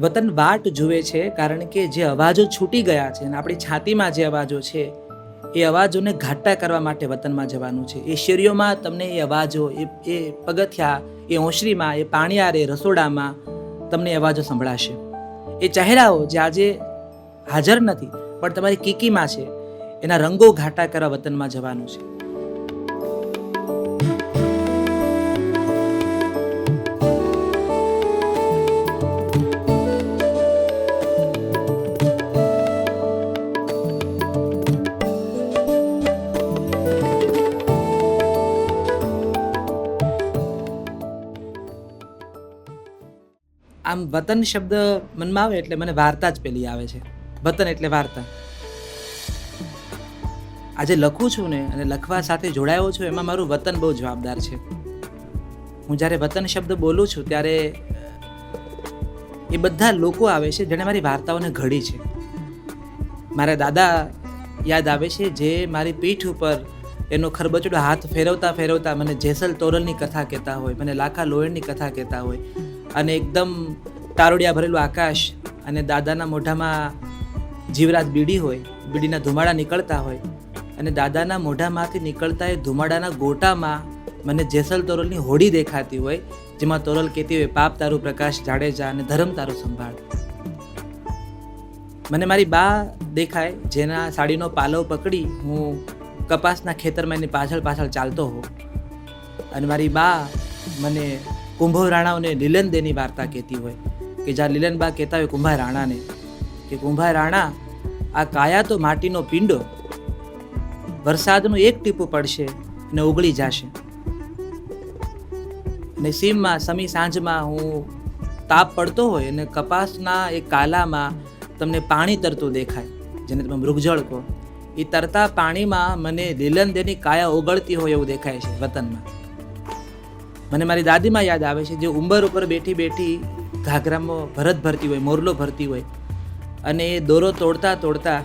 વતન વાટ જુએ છે, કારણ કે જે અવાજો છૂટી ગયા છે અને આપણી છાતીમાં જે અવાજો છે, એ અવાજોને ઘાટા કરવા માટે વતનમાં જવાનું છે. એ શેરીઓમાં તમને એ અવાજો, એ એ પગથિયા, એ ઓસરીમાં, એ પાણીયારે રસોડામાં તમને અવાજો સંભળાશે. એ ચહેરાઓ જે આજે હાજર નથી, પણ તમારી કીકીમાં છે, એના રંગો ઘાટા કરવા વતનમાં જવાનું છે. આમ વતન શબ્દ મનમાં આવે એટલે મને વાર્તા જ પેલી આવે છે. વતન એટલે વાર્તા. આજે લખું છું ને અને લખવા સાથે જોડાયો છું, એમાં મારું વતન બહુ જવાબદાર છે. હું જ્યારે વતન શબ્દ બોલું છું, ત્યારે, એ બધા લોકો આવે છે જેણે મારી વાર્તાઓને ઘડી છે. મારા દાદા યાદ આવે છે જે મારી પીઠ ઉપર એનો ખરબચડો હાથ ફેરવતા ફેરવતા મને જેસલ તોરલની કથા કહેતા હોય, મને લાખા લોયણની કથા કહેતા હોય. અને એકદમ તારોડિયા ભરેલું આકાશ અને દાદાના મોઢામાં જીવરાજ બીડી હોય, બીડીના ધુમાડા નીકળતા હોય અને દાદાના મોઢામાંથી નીકળતા એ ધુમાડાના ગોટામાં મને જેસલ તોરલની હોડી દેખાતી હોય, જેમાં તોરલ કહેતી હોય, પાપ તારું પ્રકાશ જાડેજા અને ધર્મ તારું સંભાળ. મને મારી બા દેખાય, જેના સાડીનો પાલવ પકડી હું કપાસના ખેતરમાં એની પાછળ પાછળ ચાલતો હોઉં. અને મારી બા મને કુંભો રાણાઓને લીલનદેની વાર્તા કહેતી હોય, કે જ્યાં લીલનબા કહેતા હોય કુંભાર રાણાને, કે કુંભાર રાણા, આ કાયા તો માટીનો પિંડો, વરસાદનું એક ટીપું પડશે અને ઉગળી જશે. અને સીમમાં, સમી સાંજમાં હું તાપ પડતો હોય અને કપાસના એ કાલામાં તમને પાણી તરતું દેખાય, જેને તમે મૃગજળ કહો. એ તરતા પાણીમાં મને લીલનદેની કાયા ઓગળતી હોય એવું દેખાય છે વતનમાં. મને મારી દાદીમાં યાદ આવે છે, જે ઉંબર ઉપર બેઠી બેઠી ઘાઘરામાં ભરત ભરતી હોય, મોરલો ભરતી હોય, અને એ દોરો તોડતા તોડતા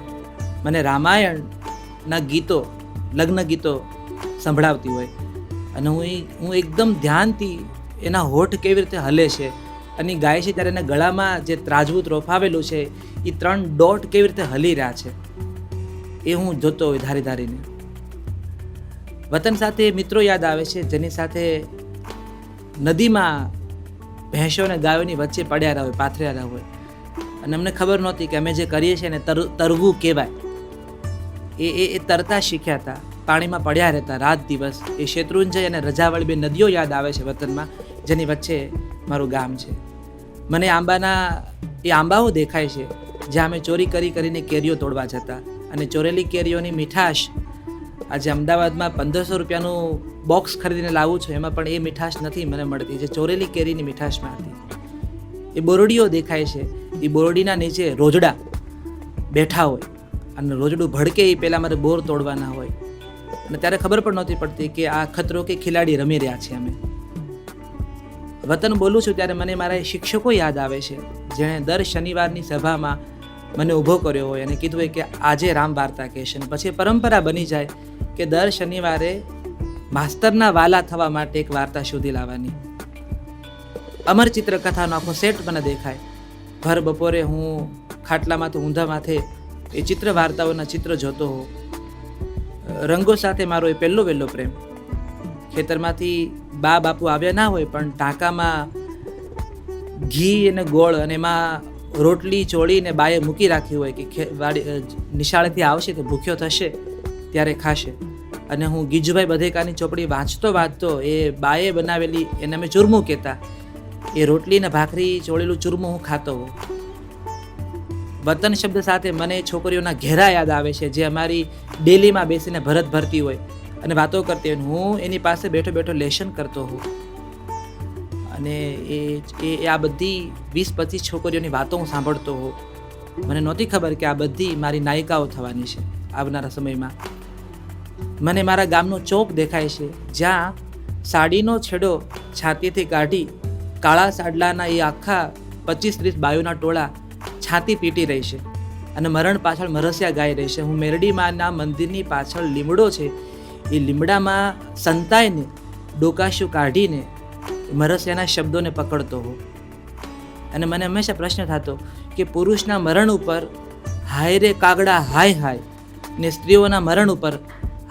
મને રામાયણના ગીતો, લગ્ન ગીતો સંભળાવતી હોય. અને હું હું એકદમ ધ્યાનથી એના હોઠ કેવી રીતે હલે છે, અને ગાય છે ત્યારે એના ગળામાં જે ત્રાજવું રોફાવેલું છે, એ ત્રણ ડોટ કેવી રીતે હલી રહ્યા છે, એ હું જોતો હોય ધારી ધારીને. વતન સાથે મિત્રો યાદ આવે છે, જેની સાથે નદીમાં ભેંસો અને ગાયોની વચ્ચે પડ્યા હોય, પાથર્યા રહ્યા હોય. અને અમને ખબર નહોતી કે અમે જે કરીએ છીએ ને તર, તરવું કહેવાય. એ એ એ તરતા શીખ્યા હતા, પાણીમાં પડ્યા રહેતા રાત દિવસ. એ શેત્રુંજય અને રજાવાળી બે નદીઓ યાદ આવે છે વતનમાં, જેની વચ્ચે મારું ગામ છે. મને આંબાના, એ આંબાઓ દેખાય છે, જ્યાં અમે ચોરી કરી કરીને કેરીઓ તોડવા જતા. અને ચોરેલી કેરીઓની મીઠાશ આજે અમદાવાદમાં પંદરસો રૂપિયાનું બોક્સ ખરીદીને લાવું છું, એમાં પણ એ મીઠાશ નથી મને મળતી. જે ચોરેલી કેરીની મીઠાશમાં હતી. એ બોરડીઓ દેખાય છે. એ બોરડીના નીચે રોજડા બેઠા હોય. અને રોજડું ભડકે એ પહેલાં મારે બોર તોડવાના હોય. અને ત્યારે ખબર પણ નહોતી પડતી કે આ ખતરો કે ખિલાડી રમી રહ્યા છે અમે. વતન બોલું છું ત્યારે મને મારા શિક્ષકો યાદ આવે છે. જેણે દર શનિવારની સભામાં મને ઊભો કર્યો હોય અને કીધું હોય કે આજે રામ વાર્તા કહેશે. અને પછી પરંપરા બની જાય કે દર શનિવારે માસ્તરના વાલા થવા માટે એક વાર્તા શોધી લાવવાની. અમર ચિત્રકથાનો આખો સેટ મને દેખાય. ભર બપોરે હું ખાટલામાંથી ઊંધા માથે એ ચિત્ર વાર્તાઓના ચિત્ર જોતો હોઉં. રંગો સાથે મારો એ પહેલો વહેલો પ્રેમ. ખેતરમાંથી બા બાપુ આવ્યા ના હોય પણ ટાંકામાં ઘી અને ગોળ અને એમાં રોટલી ચોળીને બાએ મૂકી રાખી હોય કે નિશાળેથી આવશે તો ભૂખ્યો થશે ત્યારે ખાશે. અને હું ગીજુભાઈ બધેકાની ચોપડી વાંચતો વાંચતો એ બાએ બનાવેલી એને અમે ચૂરમું કહેતા. એ રોટલી ને ભાખરી ચોળેલું ચૂરમું હું ખાતો હોઉં. વતન શબ્દ સાથે મને છોકરીઓના ઘેરા યાદ આવે છે, જે અમારી ડેલીમાં બેસીને ભરત ભરતી હોય અને વાતો કરતી હોય હું એની પાસે બેઠો બેઠો લેશન કરતો હોઉં. અને એ એ આ બધી વીસ પચીસ છોકરીઓની વાતો હું સાંભળતો હોઉં. મને નહોતી ખબર કે આ બધી મારી નાયિકાઓ થવાની છે આવનારા સમયમાં. મને મારા ગામનો ચોક દેખાય છે, જ્યાં સાડીનો છેડો છાતીથી કાઢી કાળા સાડલાના એ આખા પચીસ ત્રીસ બાયોના ટોળા છાતી પીટી રહી છે અને મરણ પાછળ મરસિયા ગાઈ રહી છે. હું મેરડીમાના મંદિરની પાછળ લીમડો છે, એ લીમડામાં સંતાઈને ડોકાશું કાઢીને મરસિયાના શબ્દોને પકડતો હોઉં. અને મને હંમેશા પ્રશ્ન થતો કે પુરુષના મરણ ઉપર હાય રે કાગડા હાય હાય ને સ્ત્રીઓના મરણ ઉપર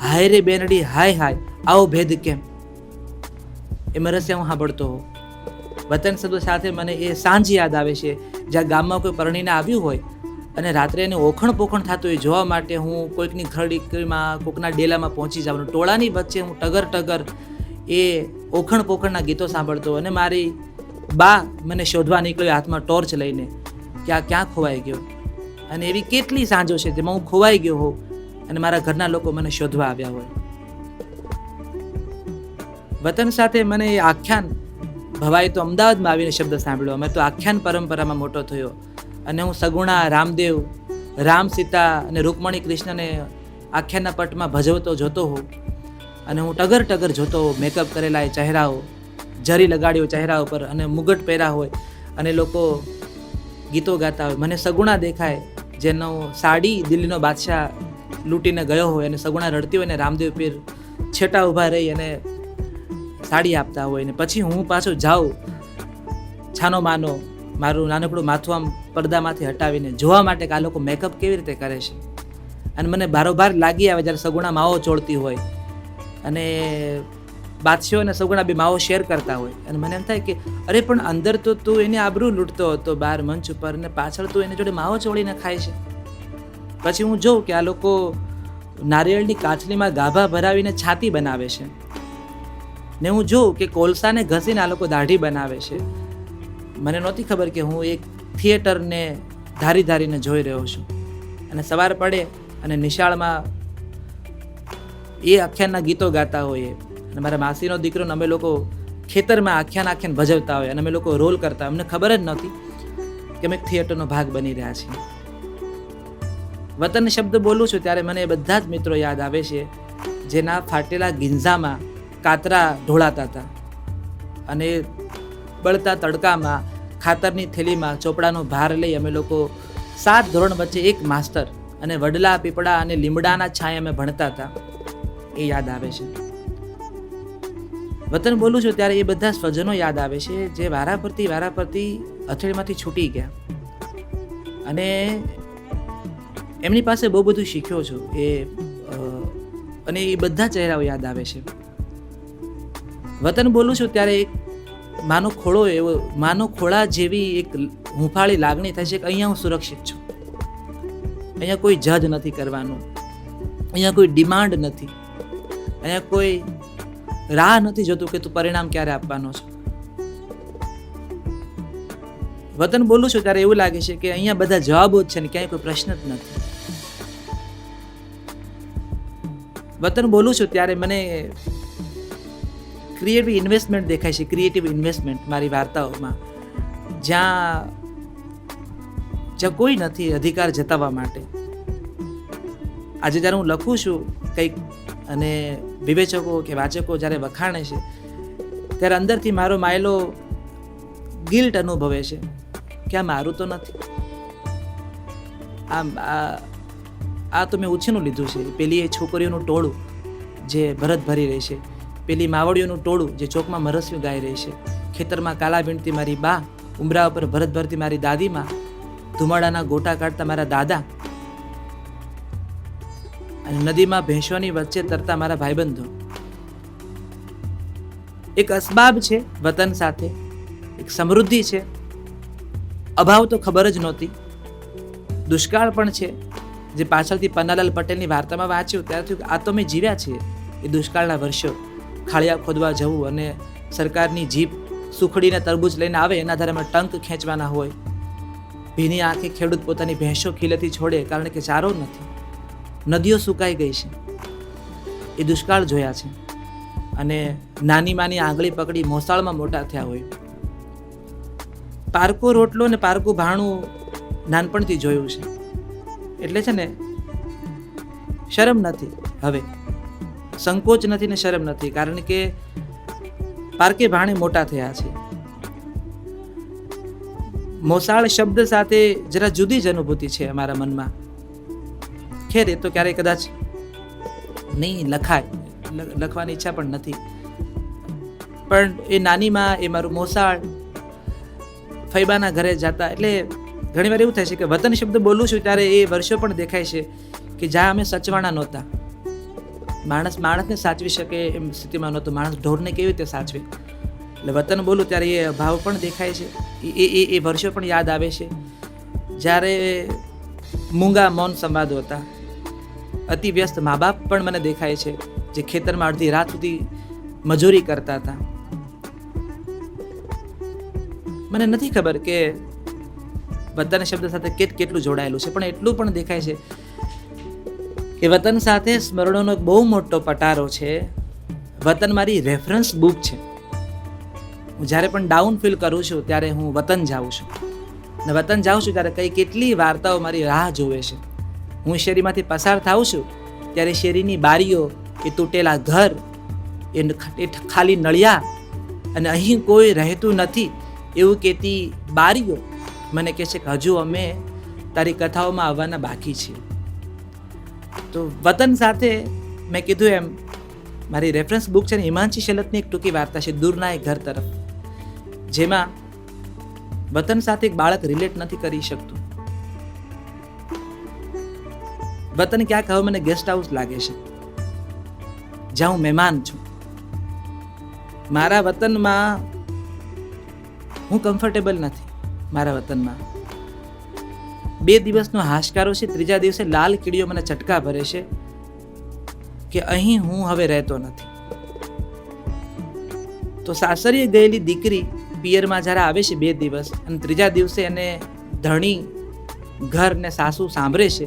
હાય રે બેનડી, હાય હાય, આવો ભેદ કેમ? એ મરસ્યા હું સાંભળતો હોઉં વતન શબ્દ સાથે મને એ સાંજ યાદ આવે છે, જ્યાં ગામમાં કોઈ પરણીને આવ્યું હોય અને રાત્રે એને ઓખણ પોખણ થતું હોય જોવા માટે હું કોઈકની ખરડીમાં કોઈકના ડેલામાં પહોંચી જવાનું ટોળાની વચ્ચે હું ટગર ટગર એ ઓખણ પોખણના ગીતો સાંભળતો અને મારી બા મને શોધવા નીકળ્યો હાથમાં ટોર્ચ લઈને કે આ ક્યાં ખોવાઈ ગયો? અને એવી કેટલી સાંજો છે જેમાં હું ખોવાઈ ગયો હોઉં. અને મારા ઘરના લોકો મને શોધવા આવ્યા હોય. વતન સાથે મને એ આખ્યાન ભવાઈ તો અમદાવાદમાં આવીને શબ્દ સાંભળ્યો. અમે તો આખ્યાન પરંપરામાં મોટો થયો. અને હું સગુણા, રામદેવ, રામ સીતા અને રૂકમણી કૃષ્ણને આખ્યાનના પટમાં ભજવતો જોતો હોઉં. અને હું ટગર ટગર જોતો હોઉં. મેકઅપ કરેલા એ ચહેરાઓ, જરી લગાડ્યો ચહેરા ઉપર અને મુગટ પહેર્યા હોય અને લોકો ગીતો ગાતા હોય. મને સગુણા દેખાય. જેનો સાડી દિલ્હીનો બાદશાહ લૂંટીને ગયો હોય અને સગુણા રડતી હોય ને રામદેવ પીર છેટા ઊભા રહી અને સાડી આપતા હોય ને પછી હું પાછો જાઉં, છાનો માનો, મારું નાનકડું માથું આમ પડદામાંથી હટાવીને જોવા માટે કે આ લોકો મેકઅપ કેવી રીતે કરે છે. અને મને બારોબાર લાગી આવે જ્યારે સગુણા માવો ચોળતી હોય અને બાદશાહ અને સગુણા બે માવો શેર કરતા હોય. અને મને એમ થાય કે, અરે પણ અંદર તો તું એની આબરૂ લૂંટતો હતો બહાર મંચ ઉપર અને પાછળ તું એની જોડે માવો ચોળીને ખાય છે. પછી હું જોઉં કે આ લોકો નારિયેળની કાચલીમાં ગાભા ભરાવીને છાતી બનાવે છે. ને હું જોઉં કે કોલસાને ઘસીને આ લોકો દાઢી બનાવે છે. મને નહોતી ખબર કે હું એક થિયેટરને ધારી ધારીને જોઈ રહ્યો છું. અને સવાર પડે અને નિશાળમાં એ આખ્યાનના ગીતો ગાતા હોઈએ. અને મારા માસીનો દીકરો અમે લોકો ખેતરમાં આખ્યાન આખ્યાન ભજવતા હોય અને અમે લોકો રોલ કરતા અમને ખબર જ નહોતી કે અમે થિયેટરનો ભાગ બની રહ્યા છીએ. વતન શબ્દ બોલું છું ત્યારે મને એ બધા જ મિત્રો યાદ આવે છે, જેના ફાટેલા ગિંઝામાં કાતરા ઢોળાતા હતા અને બળતા તડકામાં ખાતરની થેલીમાં ચોપડાનો ભાર લઈ અમે લોકો સાત ધોરણ વચ્ચે એક માસ્તર અને વડલા, પીપળા અને લીમડાના છાંય અમે ભણતા હતા. એ યાદ આવે છે. વતન બોલું છું ત્યારે એ બધા સ્વજનો યાદ આવે છે, જે વારા પરથી વારા પરથી અથેળીમાંથી છૂટી ગયા. અને એમની પાસે બહુ બધું શીખ્યો છું એ અને એ બધા ચહેરાઓ યાદ આવે છે. વતન બોલું છું ત્યારે એક માનો ખોળો એવો, માનો ખોળા જેવી એક હુંફાળી લાગણી થાય છે કે અહીંયા હું સુરક્ષિત છું. અહીંયા કોઈ જજ નથી કરવાનું. અહીંયા કોઈ ડિમાન્ડ નથી. અહીંયા કોઈ રાહ નથી જોતું કે તું પરિણામ ક્યારે આપવાનો છે. વતન બોલું છું ત્યારે એવું લાગે છે કે અહીંયા બધા જવાબો જ છે ને ક્યાંય કોઈ પ્રશ્ન જ નથી. વતન બોલું છું ત્યારે મને ક્રિએટિવ ઇન્વેસ્ટમેન્ટ દેખાય છે ક્રિએટિવ ઇન્વેસ્ટમેન્ટ મારી વાર્તાઓમાં. જ્યાં જ્યાં કોઈ નથી અધિકાર જતાવવા માટે. આજે જ્યારે હું લખું છું કંઈક અને વિવેચકો કે વાચકો જ્યારે વખાણે છે, ત્યારે અંદરથી મારો માયલો ગિલ્ટ અનુભવે છે કે આ મારું તો નથી. આમ આ આ તો મેં ઉછીનું લીધું છે. પેલી એ છોકરીઓનું ટોળું જે ભરત ભરી રહી છે. પેલી માવડીઓનું ટોળું જે ચોકમાં મરસ્યું ગાઈ રહી છે. ખેતરમાં કાલા વીણતી મારી બા, ઉમરા ઉપર ભરત ભરતી મારી દાદીમાં, ધુમાડાના ગોટા કાઢતા મારા દાદા અને નદીમાં ભેંસોની વચ્ચે તરતા મારા ભાઈબંધો. એક અસબાબ છે વતન સાથે, એક સમૃદ્ધિ છે. અભાવ તો ખબર જ નહોતી. દુષ્કાળ પણ છે. જે પાછળથી પન્નાલાલ પટેલની વાર્તામાં વાંચ્યું, ત્યારથી આ તો મેં જીવ્યા છીએ એ દુષ્કાળના વર્ષો. ખાળિયા ખોદવા જવું અને સરકારની જીપ સુખડીને તરબૂચ લઈને આવે, એના આધારે અમે ટંક ખેંચવાના હોય. ભીની આંખે ખેડૂત પોતાની ભેંસો ખીલેથી છોડે, કારણ કે ચારો નથી. નદીઓ સુકાઈ ગઈ છે. એ દુષ્કાળ જોયા છે. અને નાની માની આંગળી પકડી મોસાળમાં મોટા થયા હોય. પારકો રોટલો ને પારકું ભાણું નાનપણથી જોયું છે. એટલે છે ને, શરમ નથી. હવે, સંકોચ નથી ને શરમ નથી, કારણ કે પારકે ભાણે મોટા થયા છે. મોસાળ શબ્દ સાથે જરા જુદી જ અનુભૂતિ છે અમારા મનમાં. ખેર, એ તો ક્યારેય કદાચ નહીં લખાય લખવાની ઈચ્છા પણ નથી. પણ એ નાનીમાં, એ મારું મોસાળ ફૈબાના ઘરે જતા, એટલે ઘણીવાર એવું થાય છે કે વતન શબ્દ બોલું છું ત્યારે એ વર્ષો પણ દેખાય છે કે જ્યાં અમે સચવાણા નહોતા. માણસ માણસને સાચવી શકે એમ સ્થિતિમાં નહોતો. માણસ ઢોરને કેવી રીતે સાચવે? એટલે વતન બોલું ત્યારે એ ભાવ પણ દેખાય છે. એ એ એ વર્ષો પણ યાદ આવે છે. જ્યારે મૂંગા મૌન સંવાદો હતા, અતિ વ્યસ્ત મા બાપ પણ મને દેખાય છે, જે ખેતરમાં અડધી રાત સુધી મજૂરી કરતા હતા. મને નથી ખબર કે વતન શબ્દ સાથે કેટ કેટલું જોડાયેલું છે, પણ એટલું પણ દેખાય છે કે વતન સાથે સ્મરણોનો બહુ મોટો પટારો છે. વતન મારી રેફરન્સ બુક છે. હું જ્યારે પણ ડાઉન ફીલ કરું છું, ત્યારે હું વતન જાઉં છું. ને વતન જાઉં છું ત્યારે કઈ કેટલી વાર્તાઓ મારી રાહ જોવે છે. હું શેરીમાંથી પસાર થાઉં છું, ત્યારે શેરીની બારીઓ, એ તૂટેલા ઘર એ ખાલી નળિયા, અને અહીં કોઈ રહેતું નથી, એવું કહેતી બારીઓ મને કહે છે કે હજુ અમે તારી કથાઓમાં આવવાના બાકી છીએ. તો વતન સાથે મેં કીધું એમ, મારી રેફરન્સ બુક છે ને, હિમાંશી શેલતની એક ટૂંકી વાર્તા છે, દૂરના એક ઘર તરફ. જેમાં વતન સાથે એક બાળક રિલેટ નથી કરી શકતું. વતન ક્યાંક હવે મને ગેસ્ટ હાઉસ લાગે છે. જ્યાં હું મહેમાન છું. મારા વતનમાં હું કમ્ફર્ટેબલ નથી. મારા વતનમાં. બે દિવસનો હાશકારો છે, ત્રીજા દિવસે લાલ કીડીઓ મને ચટકા ભરે છે કે અહીં હું હવે રહેતો નથી. તો સાસરીએ ગયેલી દીકરી પિયરમાં જ્યારે આવે છે બે દિવસ અને ત્રીજા દિવસે એને ધણી, ઘર ને સાસુ સાંભળે છે,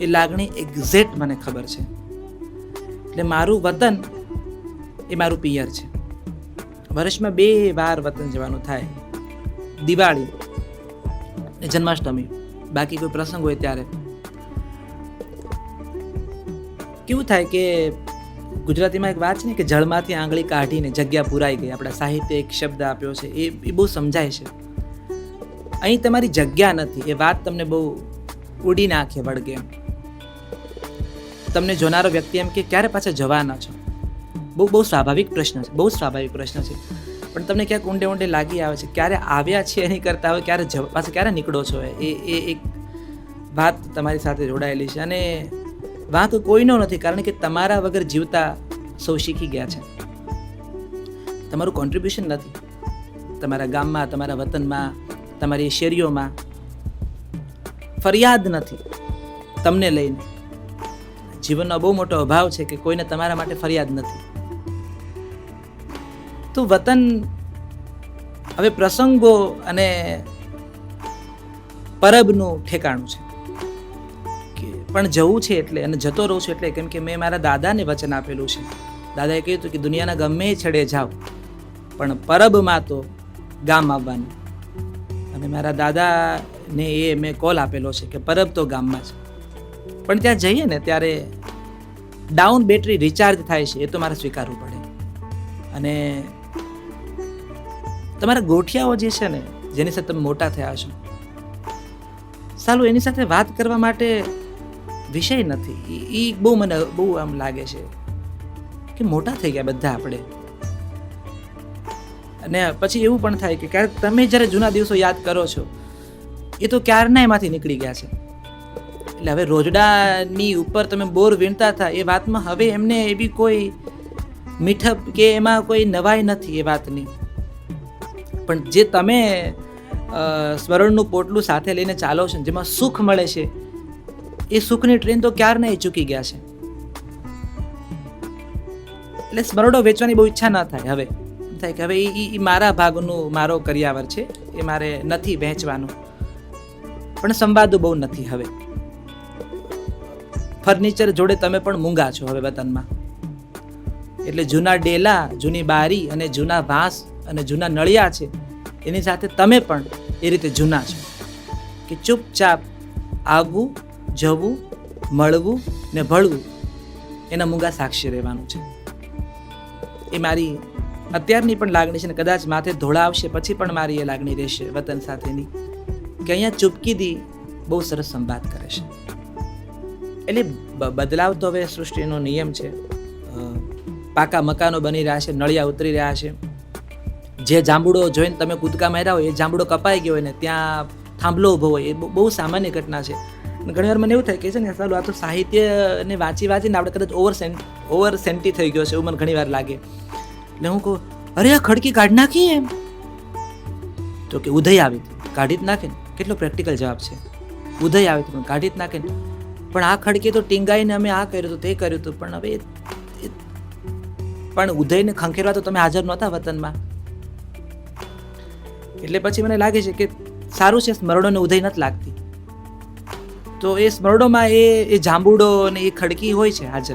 એ લાગણી એક્ઝેક્ટ મને ખબર છે. એટલે મારું વતન એ મારું પિયર છે. વર્ષમાં બે વાર વતન જવાનું થાય. દિવાળી જન્માષ્ટમી. બાકી કોઈ પ્રસંગ હોય ત્યારે. કેવું થાય કે ગુજરાતીમાં એક વાત છે ને કે જળમાંથી આંગળી કાઢીને જગ્યા પુરાઈ ગઈ. આપણા સાહિત્ય એક શબ્દ આપ્યો છે. એ એ બહુ સમજાય છે. અહીં તમારી જગ્યા નથી. એ વાત તમને બહુ ઉડી નાખે વળગે તમને જોનારો વ્યક્તિ એમ કે, ક્યારે પાછા જવાના છો? બહુ બહુ સ્વાભાવિક પ્રશ્ન છે. બહુ સ્વાભાવિક પ્રશ્ન છે. પણ તમને ક્યાંક ઊંડે ઊંડે લાગી આવે છે, ક્યારે આવ્યા છે એની કરતાં હવે ક્યારે પાછા ક્યારે નીકળો છો એ? એ એક વાત તમારી સાથે જોડાયેલી છે અને વાંક કોઈનો નથી, કારણ કે તમારા વગર જીવતા સૌ શીખી ગયા છે. તમારું કોન્ટ્રીબ્યુશન નથી. તમારા ગામમાં, તમારા વતનમાં, તમારી શેરીઓમાં ફરિયાદ નથી તમને લઈને. જીવનનો બહુ મોટો અભાવ છે કે કોઈને તમારા માટે ફરિયાદ નથી. તો વતન, હવે પ્રસંગો અને પરબનું ઠેકાણું છે. પણ જવું છે એટલે અને જતો રહું છું એટલે કેમ કે મેં મારા દાદાને વચન આપેલું છે. દાદાએ કહ્યું હતું કે દુનિયાના ગમે છેડે જાઓ, પણ પરબમાં તો ગામ આવવાનું. અને મારા દાદાને એ મેં કોલ આપેલો છે કે પરબ તો ગામમાં છે પણ ત્યાં જઈએ ને ત્યારે ડાઉન બેટરી રિચાર્જ થાય છે, એ તો મારે સ્વીકારવું પડે. અને તમારા ગોઠિયાઓ જે છે ને, જેની સાથે તમે મોટા થયા છો, સાલું એની સાથે વાત કરવા માટે વિષય નથી. એ બહુ મને, બહુ આમ લાગે છે કે મોટા થઈ ગયા બધા આપણે. અને પછી એવું પણ થાય કે ક્યારેક તમે જ્યારે જૂના દિવસો યાદ કરો છો, એ તો ક્યારના એમાંથી નીકળી ગયા છે. એટલે હવે રોજડાની ઉપર તમે બોર વીણતા હતા, એ વાતમાં હવે એમને એવી કોઈ મીઠપ કે એમાં કોઈ નવાઈ નથી એ વાતની. પણ જે તમે સ્મરણનું પોટલું સાથે લઈને ચાલો છો જેમાં સુખ મળે છે, એ સુખની ટ્રેન તો ક્યારના એ ચૂકી ગયા છે? એટલે સ્મરણો વેચવાની બહુ ઈચ્છા ન થાય હવે. થાય કે હવે એ મારા ભાગનું મારો કરિયાવર છે, એ મારે નથી વહેંચવાનું પણ સંવાદો બહુ નથી હવે. ફર્નિચર જોડે તમે પણ મૂંગા છો હવે વતનમાં. એટલે જૂના ડેલા, જૂની બારી અને જૂના વાંસ અને જૂના નળિયા છે, એની સાથે તમે પણ એ રીતે જૂના છો કે ચૂપચાપ આવવું જવું, મળવું ને ભળવું એના મૂંગા સાક્ષી રહેવાનું છે. એ મારી અત્યારની પણ લાગણી છે ને કદાચ માથે ધોળા આવશે, પછી પણ મારી એ લાગણી રહેશે વતન સાથેની કે અહીંયા ચૂપકીદી બહુ સરસ સંવાદ કરે છે. એટલે બદલાવ તો હવે સૃષ્ટિનો નિયમ છે. પાકા મકાનો બની રહ્યા છે, નળિયા ઉતરી રહ્યા છે. જે જાંબુડો જોઈને તમે કૂદકા માર્યા હોય, એ જાંબુડો કપાઈ ગયો હોય ને, ત્યાં થાંભલો ઊભો હોય, એ બહુ- સામાન્ય ઘટના છે. ઘણીવાર ઘણી વાર મને એવું થાય કે છે ને સારું આ તો સાહિત્યને વાંચી વાંચીને આપણે કદાચ ઓવર સેન્ટ ઓવર સેન્ટી થઈ ગયો છે એવું મને ઘણી વાર લાગે. એટલે હું કહું, અરે, આ ખડકી કાઢી નાખી એમ. તો કે, ઉદય આવી કાઢી જ નાખે ને. કેટલો પ્રેક્ટિકલ જવાબ છે. ઉદય આવી પણ કાઢી જ નાખે ને. પણ આ ખડકી તો ટીંગાઈને અમે આ કર્યું હતું તે કર્યું હતું પણ હવે પણ ઉદયને ખંખેરવા તો તમે હાજર નહોતા વતનમાં. એટલે પછી મને લાગે છે કે સારું છે, સ્મરણોને ઉદય નથી લાગતી. તો એ સ્મરણોમાં એ એ જાંબુડો અને એ ખડકી હોય છે હાજર.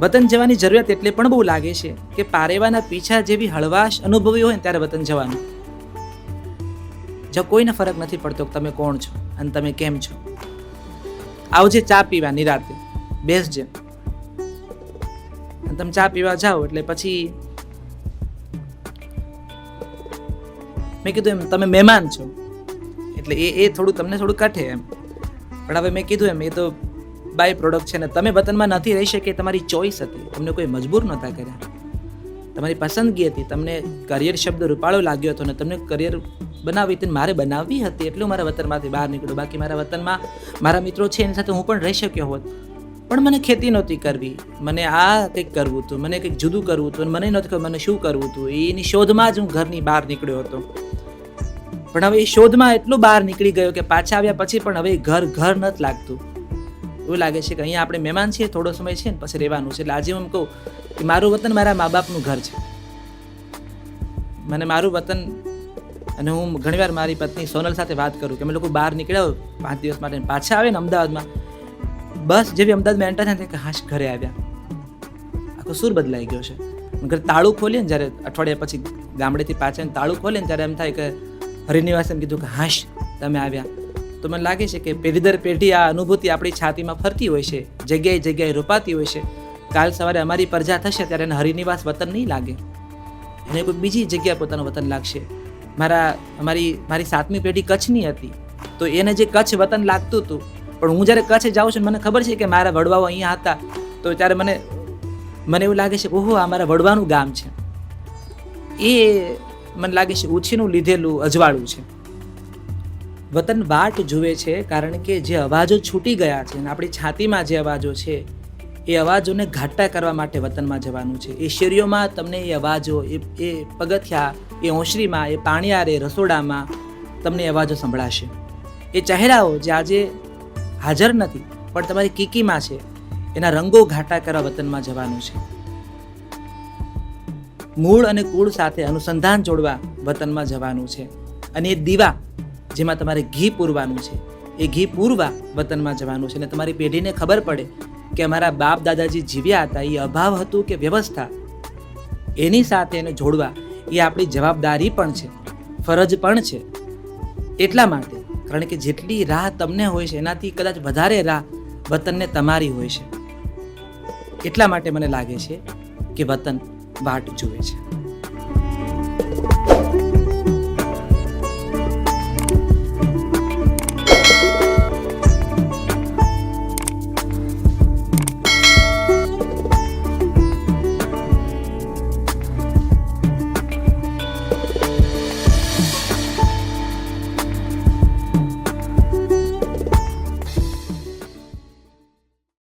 વતન જવાની જરૂરિયાત એટલે પણ બહુ લાગે છે કે પારેવાના પીછા જેવી હળવાશ અનુભવી હોય ને ત્યારે વતન જવાનું. જો કોઈને ફરક નથી પડતો કે તમે કોણ છો અને તમે કેમ છો. આવજે ચા પીવા, નિરાતે. બેસજે. તમે ચા પીવા જાઓ એટલે પછી મેં કીધું એમ, તમે મહેમાન છો. એટલે એ એ થોડું તમને થોડું કાઠે એમ. પણ હવે મેં કીધું એમ, એ તો બાય પ્રોડક્ટ છે ને તમે વતનમાં નથી રહી શકે તમારી ચોઈસ હતી. તમને કોઈ મજબૂર નહોતા કર્યા. તમારી પસંદગી હતી. તમને કરિયર શબ્દ રૂપાળો લાગ્યો હતો ને તમને કરિયર બનાવી હતી મારે બનાવવી હતી. એટલું મારા વતનમાંથી બહાર નીકળ્યું. બાકી મારા વતનમાં મારા મિત્રો છે એની સાથે હું પણ રહી શક્યો હોત. પણ મને ખેતી નહોતી કરવી. મને આ કંઈક કરવું હતું, મને કંઈક જુદું કરવું હતું મને નહોતું ખબર મને શું કરવું હતું. એની શોધમાં જ હું ઘરની બહાર નીકળ્યો હતો. પણ હવે એ શોધમાં એટલું બહાર નીકળી ગયો કે પાછા આવ્યા પછી પણ હવે ઘર ઘર નથી લાગતું. એવું લાગે છે કે અહીંયા આપણે મહેમાન છીએ, થોડો સમય છે ને પછી રહેવાનું છે. એટલે આજે હું એમ કહું કે મારું વતન મારા મા બાપનું ઘર છે. મને મારું વતન અને હું ઘણીવાર મારી પત્ની સોનલ સાથે વાત કરું કે અમે લોકો બહાર નીકળ્યા પાંચ દિવસ માટે પાછા આવે ને અમદાવાદમાં. બસ જેવી અમદાવાદમાં એન્ટર થાય કે હાશ ઘરે આવ્યા. આખો સૂર બદલાઈ ગયો છે. ઘરે તાળું ખોલીએ ને જ્યારે અઠવાડિયા પછી ગામડેથી પાછા આવીને તાળું ખોલીએ ને ત્યારે એમ થાય કે હરિનિવાસે એમ કીધું કે હાશ, તમે આવ્યા. તો મને લાગે છે કે પેઢી દર પેઢી આ અનુભૂતિ આપણી છાતીમાં ફરતી હોય છે, જગ્યાએ જગ્યાએ રોપાતી હોય છે. કાલ સવારે અમારી પ્રજા થશે ત્યારે એને હરિનિવાસ વતન નહીં લાગે. એને કોઈ બીજી જગ્યાએ પોતાનું વતન લાગશે. મારા અમારી મારી સાતમી પેઢી કચ્છની હતી. તો એને જે કચ્છ વતન લાગતું હતું પણ હું જ્યારે કચ્છ જાઉં છું મને ખબર છે કે મારા વડવાઓ અહીંયા હતા, તો ત્યારે મને મને એવું લાગે છે ઓહો, આ મારા વડવાનું ગામ છે. એ મને લાગે છે ઉછીનું લીધેલું અજવાળું છે. વતન વાટ જુએ છે કારણ કે જે અવાજો છૂટી ગયા છે અને આપણી છાતીમાં જે અવાજો છે, એ અવાજોને ઘાટા કરવા માટે વતનમાં જવાનું છે. એ શેરીઓમાં તમને એ અવાજો, એ એ પગથિયા, એ ઓસરીમાં એ પાણીયારે, રસોડામાં તમને અવાજો સંભળાશે. એ ચહેરાઓ જે આજે હાજર નથી, પણ તમારી કીકીમાં છે. એના રંગો ઘાટા કરવા વતનમાં જવાનું છે. મૂળ અને કુળ સાથે અનુસંધાન જોડવા વતનમાં જવાનું છે. અને એ દીવા જેમાં તમારે ઘી પૂરવાનું છે. એ ઘી પૂરવા વતનમાં જવાનું છે. અને તમારી પેઢીને ખબર પડે કે અમારા બાપ દાદાજી જીવ્યા હતા. એ અભાવ હતું કે વ્યવસ્થા? એની સાથે એને જોડવા એ આપણી જવાબદારી પણ છે. ફરજ પણ છે. એટલા માટે કારણ કે જેટલી રાહ તમને હોય છે, એનાથી કદાચ વધારે રાહ વતનને તમારી હોય છે. એટલા માટે મને લાગે છે કે વતન વાટ જુએ છે.